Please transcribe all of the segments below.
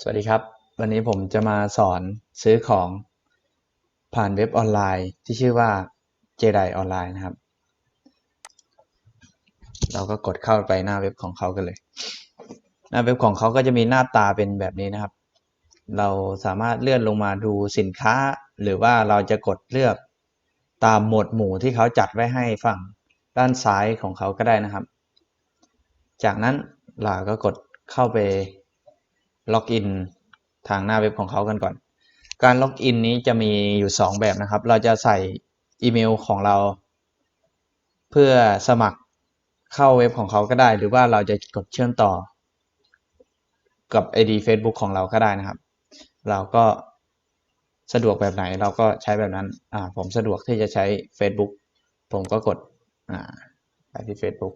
สวัสดีครับ วันนี้ผมจะมาสอนซื้อของผ่านเว็บออนไลน์ที่ชื่อว่า j e d i ออนไลน์นะครับ เราก็กดเข้าไปหน้าเว็บของเขากันเลย หน้าเว็บของเขาก็จะมีหน้าตาเป็นแบบนี้นะครับ เราสามารถเลื่อนลงมาดูสินค้า หรือว่าเราจะกดเลือกตามหมวดหมู่ที่เขาจัดไว้ให้ฝั่งด้านซ้ายของเขาก็ได้นะครับ จากนั้นเราก็กดเข้าไป ล็อกอินทางหน้าเว็บของเขากันก่อน การล็อกอินนี้จะมีอยู่ 2 แบบนะครับ เราจะใส่อีเมลของเรา เพื่อสมัครเข้าเว็บของเขาก็ได้ หรือว่าเราจะกดเชื่อมต่อ กับ ID Facebook ของเราก็ได้นะครับ เราก็สะดวกแบบไหนเราก็ใช้แบบนั้น อ่า ผมสะดวกที่จะใช้ Facebook ผมก็กด อ่า ไปที่ Facebook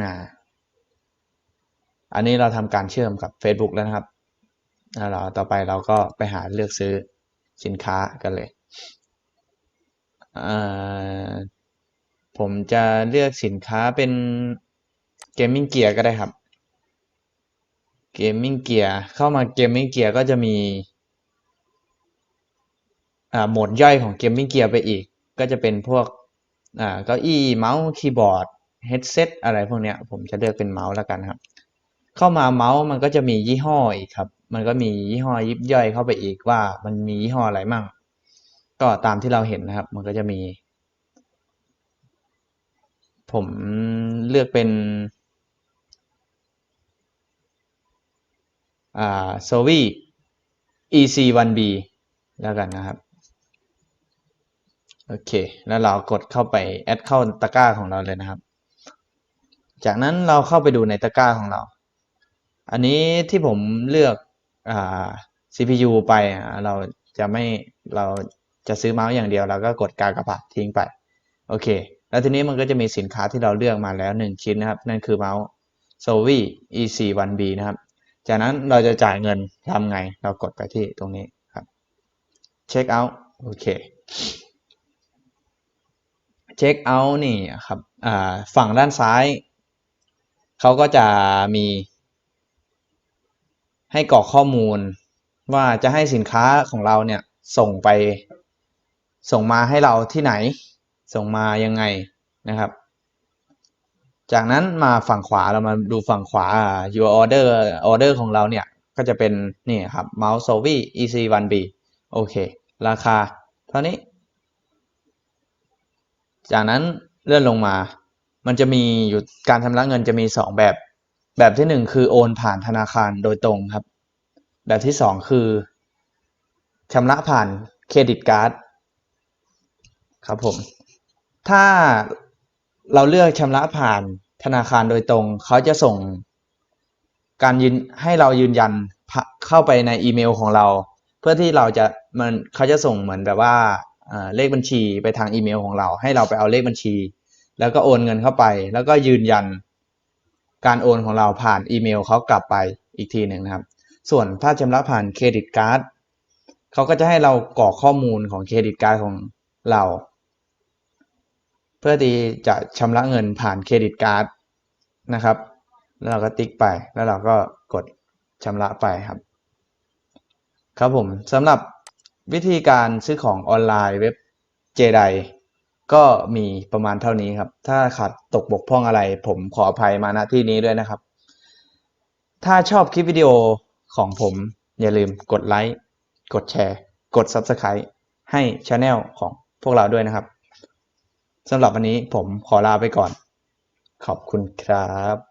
อ่า อันนี้เราทำการเชื่อมกับ Facebook แล้วนะครับแล้วเราต่อไปเราก็ไปหาเลือกซื้อสินค้ากันเลย ผมจะเลือกสินค้าเป็นเกมมิ่งเกียร์ก็ได้ครับ เกมมิ่งเกียร์เข้ามาเกมมิ่งเกียร์ก็จะมีโหมดย่อยของเกมมิ่งเกียร์ไปอีก ก็จะเป็นพวกเก้าอี้เมาส์คีย์บอร์ดเฮดเซตอะไรพวกนี้ผมจะเลือกเป็นเมาส์แล้วกันครับ เข้ามาเมาส์มันก็จะมียี่ห้ออีกครับ มันก็มียี่ห้อยิบย่อยเข้าไปอีกว่ามันมียี่ห้ออะไรมั่ง ก็ตามที่เราเห็นนะครับ มันก็จะมี ผมเลือกเป็นอ่าโซวี EC1B แล้วกันนะครับ โอเค แล้วเรากดเข้าไปแอดเข้าตะกร้าของเราเลยนะครับ จากนั้นเราเข้าไปดูในตะกร้าของเรา อันนี้ที่ผมเลือกอ่า CPU ไปเราจะไม่เราจะซื้อเมาส์อย่างเดียวเราก็กดกากระบาดทิ้งไปโอเค แล้วทีนี้มันก็จะมีสินค้าที่เราเลือกมาแล้ว 1 ชิ้นนะครับ นั่นคือเมาส์ s o v i EC1B นะครับ จากนั้นเราจะจ่ายเงินทำไง เรากดไปที่ตรงนี้ครับเช็คเอาท์โอเคเช็คเอาท์นี่ครับฝั่งด้านซ้าย เขาก็จะมี ให้กรอกข้อมูล ว่าจะให้สินค้าของเราเนี่ยส่งไป ส่งมาให้เราที่ไหน ส่งมายังไงนะครับ จากนั้นมาฝั่งขวาเรามาดูฝั่งขวา your order order ของเราเนี่ยก็จะเป็นนี่ครับ mouse s o v i EC1B โอเค ราคาเท่านี้ จากนั้นเลื่อนลงมา มันจะมีอยู่การชำระเงินจะมี 2 แบบ แบบที่หนึ่งคือโอนผ่านธนาคารโดยตรงครับ แบบที่สองคือชำระผ่านเครดิตการ์ดครับผม ถ้าเราเลือกชำระผ่านธนาคารโดยตรง เขาจะส่งการยืนให้เรายืนยันเข้าไปในอีเมลของเรา เพื่อที่เราจะมันเขาจะส่งเหมือนแบบว่าเลขบัญชีไปทางอีเมลของเรา ให้เราไปเอาเลขบัญชี แล้วก็โอนเงินเข้าไป แล้วก็ยืนยัน การโอนของเราผ่านอีเมลเขากลับไปอีกทีหนึ่งนะครับ ส่วนถ้าชำระผ่านเครดิตการ์ดเขาก็จะให้เรากรอกข้อมูลของเครดิตการ์ดของเรา เพื่อที่จะชำระเงินผ่านเครดิตการ์ดนะครับ แล้วเราก็ติ๊กไปแล้วเราก็กดชำระไปครับ ครับผมสำหรับวิธีการซื้อของออนไลน์เว็บเจได ก็มีประมาณเท่านี้ครับ ถ้าขาดตกบกพร่องอะไร ผมขออภัยมาณที่นี้ด้วยนะครับ ถ้าชอบคลิปวิดีโอของผมอย่าลืมกดไลค์กดแชร์ กด Subscribe ให้ช anel ของพวกเราด้วยนะครับสำหรับวันนี้ผมขอลาไปก่อน ขอบคุณครับ